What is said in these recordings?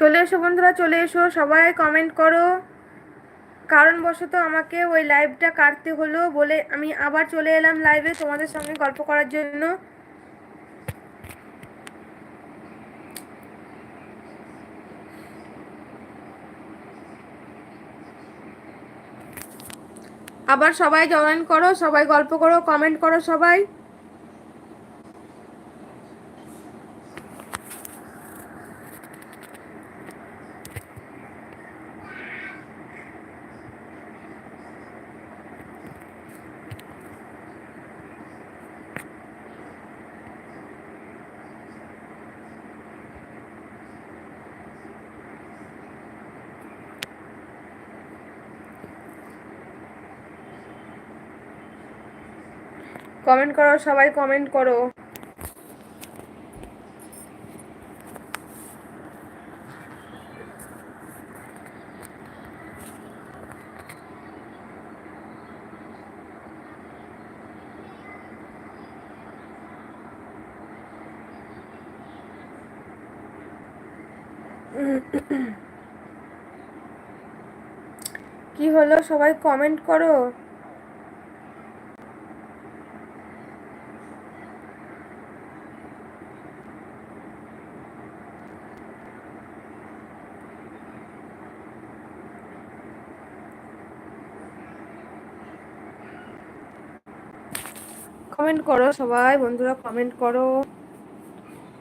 চলে এসো বন্ধুরা, চলে এসো। সবাই কমেন্ট করো। কারণবশত আমাকে ওই লাইভটা কাটতে হলো বলে আমি আবার চলে এলাম লাইভে তোমাদের সঙ্গে গল্প করার জন্য। আবার সবাই জয়েন করো, সবাই গল্প করো কমেন্ট করো সবাই। কমেন্ট করো সবাই কমেন্ট করো। কি হলো? সবাই কমেন্ট করো। কমেন্ট করো, সবাই বন্ধুরা কমেন্ট করো।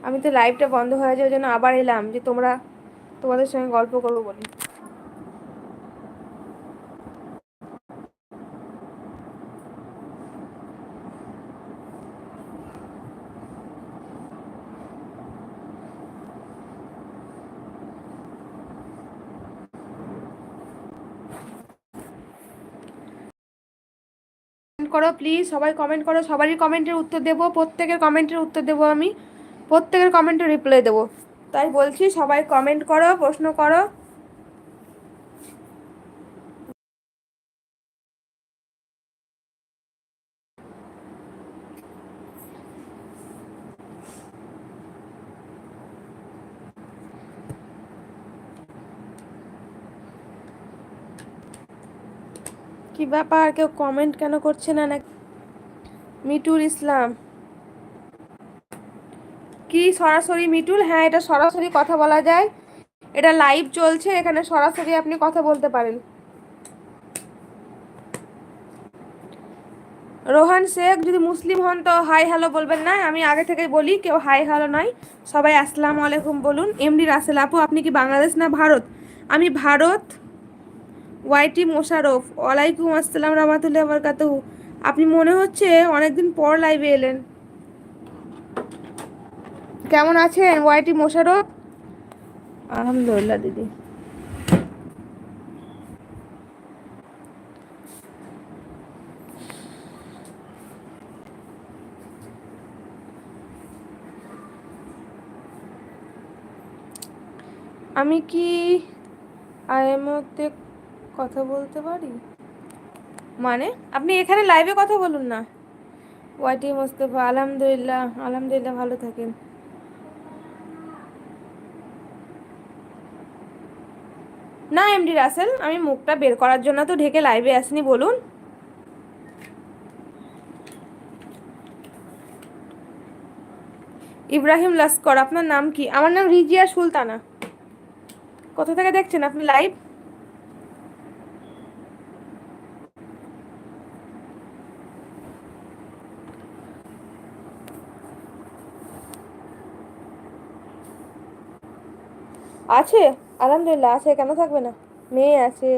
আমি তো লাইভটা বন্ধ হয়ে যাওয়ার জন্য আবার এলাম যে তোমরা তোমাদের সঙ্গে গল্প করব বলি। করো প্লিজ সবাই কমেন্ট করো, সবারই কমেন্টের উত্তর দেবো, প্রত্যেকের কমেন্টের উত্তর দেবো আমি, প্রত্যেকের কমেন্টের রিপ্লাই দেবো। তাই বলছি, সবাই কমেন্ট করো, প্রশ্ন করো। কি ব্যাপার? কেউ কমেন্ট কেন করছে না না মিটুল ইসলাম। কি সরাসরি মিটুল হ্যাঁ এটা সরাসরি কথা বলা যায়। এটা লাইভ চলছে, এখানে সরাসরি আপনি কথা বলতে পারেন। রোহান শেখ, যদি মুসলিম হন তো হাই হ্যালো বলবেন না। আমি আগে থেকেই বলি, কেউ হাই হ্যালো নয়। সবাই আসসালামু আলাইকুম বলুন। এমডি রাসেল আপু, আপনি কি বাংলাদেশ না ভারত? আমি ভারত। ওয়াইটি মোশারফ ওয়ালাইকুম আসসালাম রহমতুল্লাহ বরকাত আপনি মনে হচ্ছে অনেকদিন পর লাইভে এলেন। কেমন আছেন ওয়াইটি মোশারফ আলহামদুলিল্লাহ, দিদি। আমি কি মধ্যে কথা বলতে পারি? মানে? আপনি এখানে লাইভে কথা বলুন না। ওয়াটি মোস্তফা, আলহামদুলিল্লাহ আলহামদুলিল্লাহ ভালো থাকেন। না এমডি রাসেল, আমি মুখটা বের করার জন্য তো ঢেকে লাইভে আসিনি, বলুন। ইব্রাহিম লাস্কর, আপনার নাম কি? আমার নাম রিজিয়া সুলতানা। কোথা থেকে দেখছেন আপনি লাইভ আছে, আলহামদুলিল্লাহ, আছে, কেন থাকবে না? মেয়ে আছে।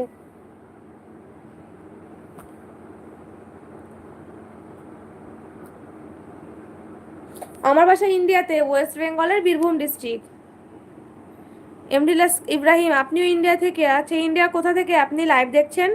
আমার বাসা ইন্ডিয়াতে, ওয়েস্ট বেঙ্গলের বীরভূম ডিস্ট্রিক্ট। এমডিলাস ইব্রাহিম, আপনিও ইন্ডিয়া থেকে আছে ইন্ডিয়া কোথা থেকে আপনি লাইভ দেখছেন?